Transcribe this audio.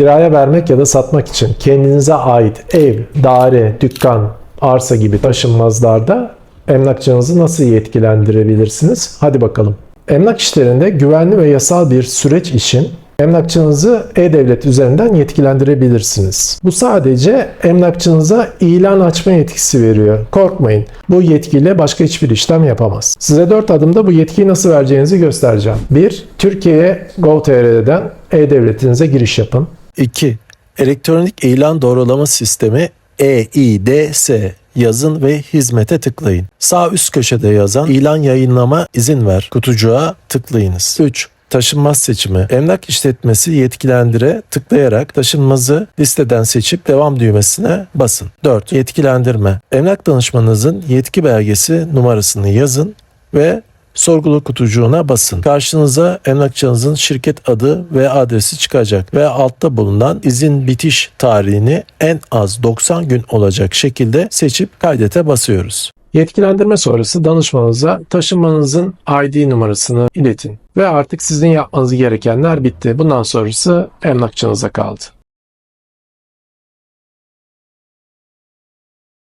Kiraya vermek ya da satmak için kendinize ait ev, daire, dükkan, arsa gibi taşınmazlarda emlakçınızı nasıl yetkilendirebilirsiniz? Hadi bakalım. Emlak işlerinde güvenli ve yasal bir süreç için emlakçınızı e-devlet üzerinden yetkilendirebilirsiniz. Bu sadece emlakçınıza ilan açma yetkisi veriyor. Korkmayın. Bu yetkiyle başka hiçbir işlem yapamaz. Size 4 adımda bu yetkiyi nasıl vereceğinizi göstereceğim. 1. Türkiye'ye Gov.tr'den e-devletinize giriş yapın. 2. Elektronik ilan doğrulama sistemi EIDS yazın ve hizmete tıklayın. Sağ üst köşede yazan ilan yayınlama izin ver kutucuğa tıklayınız. 3. Taşınmaz seçimi. Emlak işletmesi yetkilendire tıklayarak taşınmazı listeden seçip devam düğmesine basın. 4. Yetkilendirme. Emlak danışmanınızın yetki belgesi numarasını yazın ve sorgulu kutucuğuna basın. Karşınıza emlakçınızın şirket adı ve adresi çıkacak ve altta bulunan izin bitiş tarihini en az 90 gün olacak şekilde seçip kaydete basıyoruz. Yetkilendirme sonrası danışmanınıza taşınmanızın ID numarasını iletin. Ve artık sizin yapmanız gerekenler bitti. Bundan sonrası emlakçınıza kaldı.